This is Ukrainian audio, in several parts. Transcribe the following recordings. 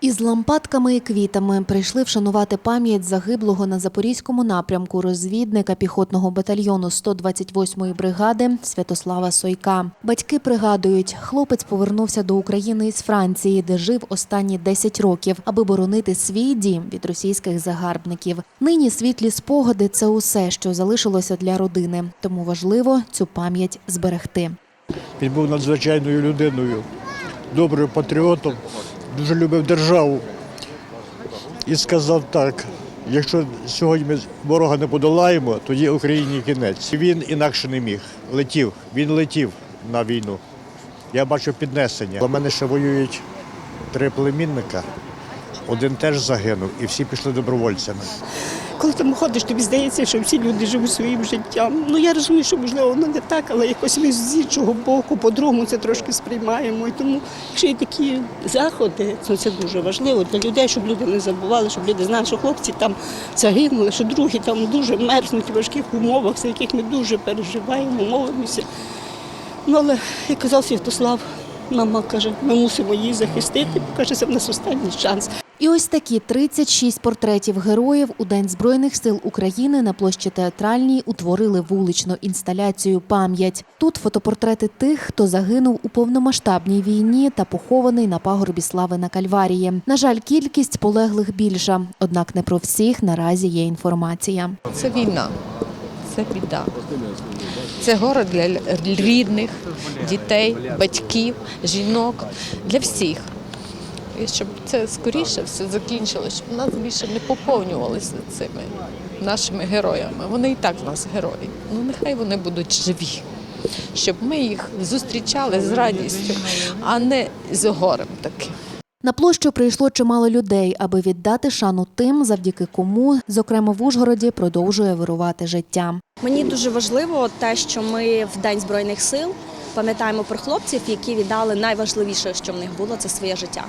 Із лампадками і квітами прийшли вшанувати пам'ять загиблого на запорізькому напрямку розвідника піхотного батальйону 128-ї бригади Святослава Сойка. Батьки пригадують, хлопець повернувся до України із Франції, де жив останні 10 років, аби боронити свій дім від російських загарбників. Нині світлі спогади це усе, що залишилося для родини. Тому важливо цю пам'ять зберегти. Він був надзвичайною людиною, добрим патріотом, дуже любив державу. І сказав так: якщо сьогодні ми ворога не подолаємо, тоді Україні кінець. Він інакше не міг. Летів, він летів на війну. Я бачу піднесення. У мене ще воюють три племінника. Один теж загинув, і всі пішли добровольцями. Коли там ходиш, тобі здається, що всі люди живуть своїм життям. Ну я розумію, що можливо воно не так, але якось ми з іншого боку, по-другому це трошки сприймаємо. І тому, якщо є такі заходи, то це дуже важливо для людей, щоб люди не забували, щоб люди знали, що хлопці там загинули, що другі там дуже мерзнуть у важких умовах, за яких ми дуже переживаємо, молимося. Ну але як казав Святослав, мама каже, ми мусимо її захистити, бо каже, це в нас останній шанс. І ось такі 36 портретів героїв у День Збройних сил України на площі театральній утворили вуличну інсталяцію Пам'ять. Тут фотопортрети тих, хто загинув у повномасштабній війні та похований на пагорбі слави на Кальварії. На жаль, кількість полеглих більша, однак не про всіх наразі є інформація. Це війна, це біда. Це горе для рідних, дітей, батьків, жінок, для всіх. І щоб це скоріше все закінчилося, щоб нас більше не поповнювалися цими нашими героями. Вони і так в нас герої. Ну нехай вони будуть живі, щоб ми їх зустрічали з радістю, а не з горем таким. На площу прийшло чимало людей, аби віддати шану тим, завдяки кому, зокрема в Ужгороді, продовжує вирувати життя. Мені дуже важливо те, що ми в День Збройних сил пам'ятаємо про хлопців, які віддали найважливіше, що в них було, це своє життя.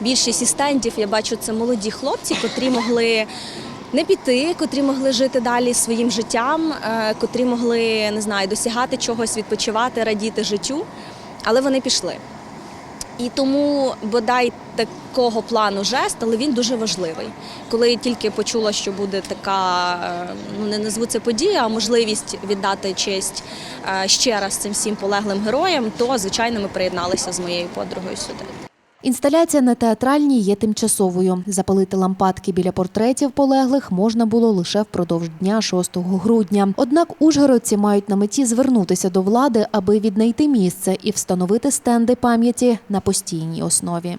Більшість із стендів я бачу це молоді хлопці, котрі могли. Не піти, котрі могли жити далі своїм життям, е, котрі могли не знаю, досягати чогось, відпочивати, радіти життю, але вони пішли. І тому бодай такого плану жест, але він дуже важливий. Коли тільки почула, що буде така, е, ну не назву це подія, а можливість віддати честь е, ще раз цим всім полеглим героям, то звичайно ми приєдналися з моєю подругою сюди. Інсталяція на театральній є тимчасовою. Запалити лампадки біля портретів полеглих можна було лише впродовж дня 6 грудня. Однак ужгородці мають на меті звернутися до влади, аби віднайти місце і встановити стенди пам'яті на постійній основі.